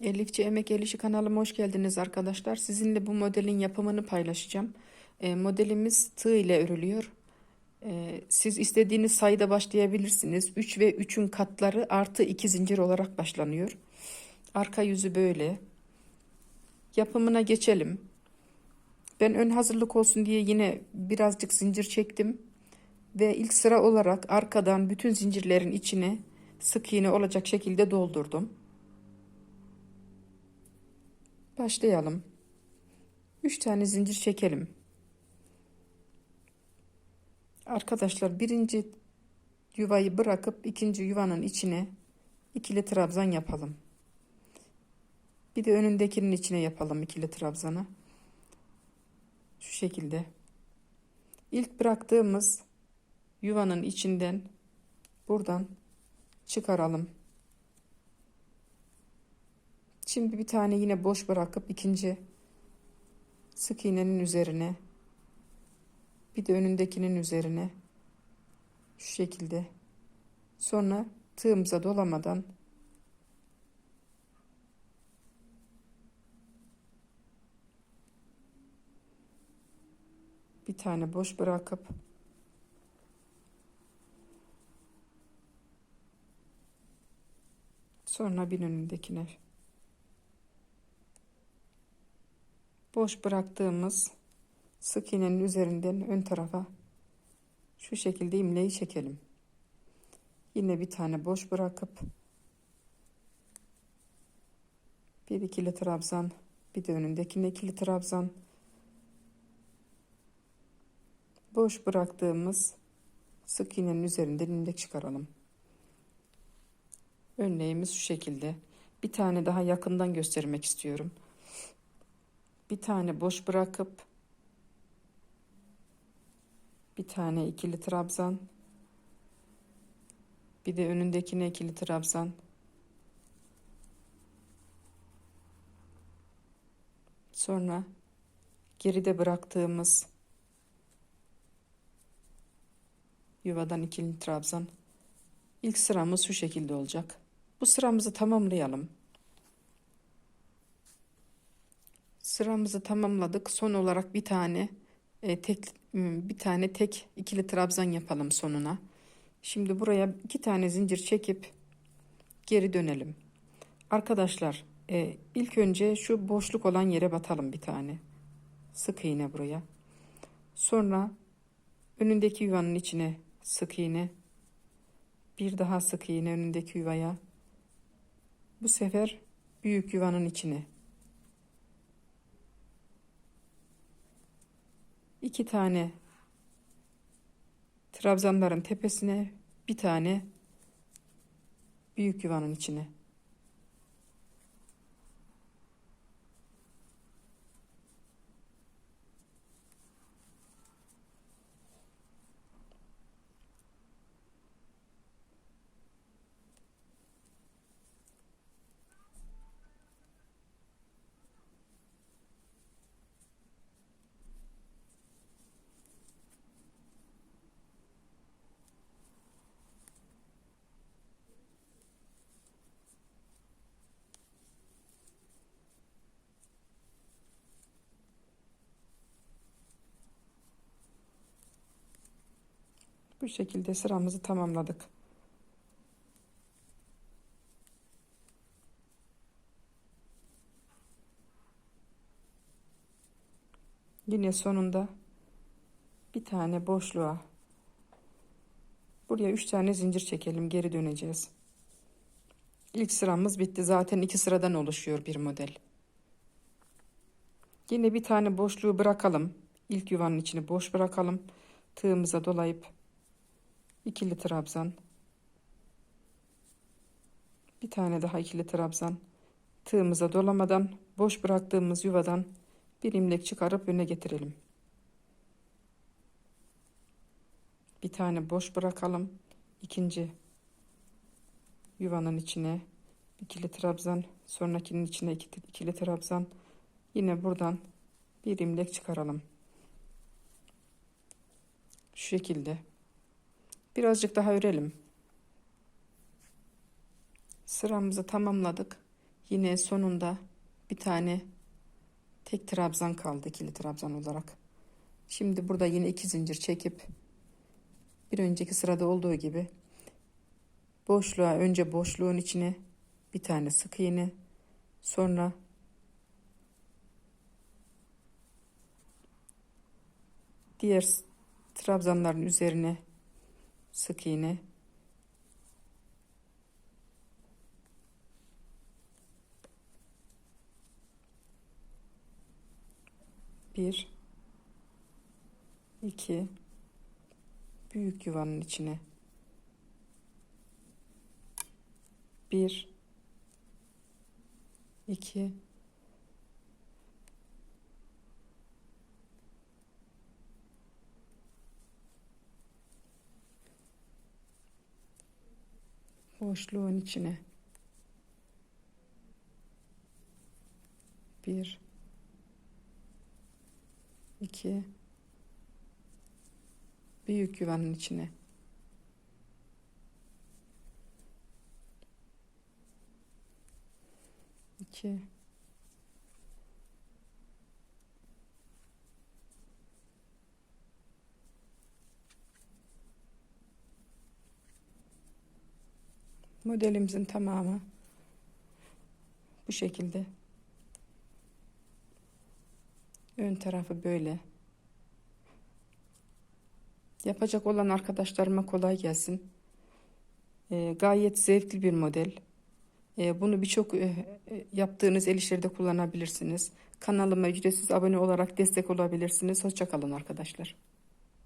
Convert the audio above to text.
Elifçi Emek El İşi kanalıma hoş geldiniz arkadaşlar. Sizinle bu modelin yapımını paylaşacağım. E, modelimiz tığ ile örülüyor. E, siz istediğiniz sayıda başlayabilirsiniz. 3 ve 3'ün katları artı 2 zincir olarak başlanıyor. Arka yüzü böyle. Yapımına geçelim. Ben ön hazırlık olsun diye yine birazcık zincir çektim. Ve ilk sıra olarak arkadan bütün zincirlerin içine sık iğne olacak şekilde doldurdum. Başlayalım. 3 tane zincir çekelim. Arkadaşlar birinci yuvayı bırakıp ikinci yuvanın içine ikili trabzan yapalım. Bir de önündekinin içine yapalım ikili trabzanı. Şu şekilde. İlk bıraktığımız yuvanın içinden buradan çıkaralım. Şimdi bir tane yine boş bırakıp ikinci sık iğnenin üzerine bir de önündekinin üzerine şu şekilde. Sonra tığımıza dolamadan bir tane boş bırakıp sonra bir önündekine boş bıraktığımız sık iğnenin üzerinden ön tarafa şu şekilde imleyi çekelim. Yine bir tane boş bırakıp bir ikili trabzan bir de önündekine ikili trabzan boş bıraktığımız sık iğnenin üzerinden imlek çıkaralım. Önleğimiz şu şekilde. Bir tane daha yakından göstermek istiyorum bir tane boş bırakıp bir tane ikili trabzan bir de önündekine ikili trabzan. Sonra geride bıraktığımız yuvadan ikili trabzan. İlk sıramız şu şekilde olacak. Bu sıramızı tamamlayalım Sıramızı tamamladık. Son olarak bir tane e, tek bir tane tek ikili trabzan yapalım sonuna. Şimdi buraya iki tane zincir çekip geri dönelim. Arkadaşlar e, ilk önce şu boşluk olan yere batalım bir tane. Sık iğne buraya. Sonra önündeki yuvanın içine sık iğne. Bir daha sık iğne önündeki yuvaya. Bu sefer büyük yuvanın içine iki tane trabzanların tepesine bir tane büyük yuvanın içine Bu şekilde sıramızı tamamladık. Yine sonunda bir tane boşluğa buraya üç tane zincir çekelim geri döneceğiz. İlk sıramız bitti. Zaten iki sıradan oluşuyor bir model. Yine bir tane boşluğu bırakalım. İlk yuvanın içini boş bırakalım. Tığımıza dolayıp ikili trabzan bir tane daha ikili trabzan tığımıza dolamadan boş bıraktığımız yuvadan bir imlek çıkarıp öne getirelim. Bir tane boş bırakalım. ikinci yuvanın içine ikili trabzan, sonrakinin içine ikili, trabzan. Yine buradan bir imlek çıkaralım. Şu şekilde. Birazcık daha örelim. Sıramızı tamamladık. Yine sonunda bir tane tek trabzan kaldı ikili trabzan olarak. Şimdi burada yine iki zincir çekip bir önceki sırada olduğu gibi boşluğa önce boşluğun içine bir tane sık iğne sonra diğer trabzanların üzerine sık iğne. Bir. İki. Büyük yuvanın içine. Bir. İki boşluğun içine. Bir iki büyük yuvanın içine. İki modelimizin tamamı bu şekilde. Ön tarafı böyle. Yapacak olan arkadaşlarıma kolay gelsin. Ee, gayet zevkli bir model. Ee, bunu birçok e, e, yaptığınız el işlerde kullanabilirsiniz. Kanalıma ücretsiz abone olarak destek olabilirsiniz. Hoşça kalın arkadaşlar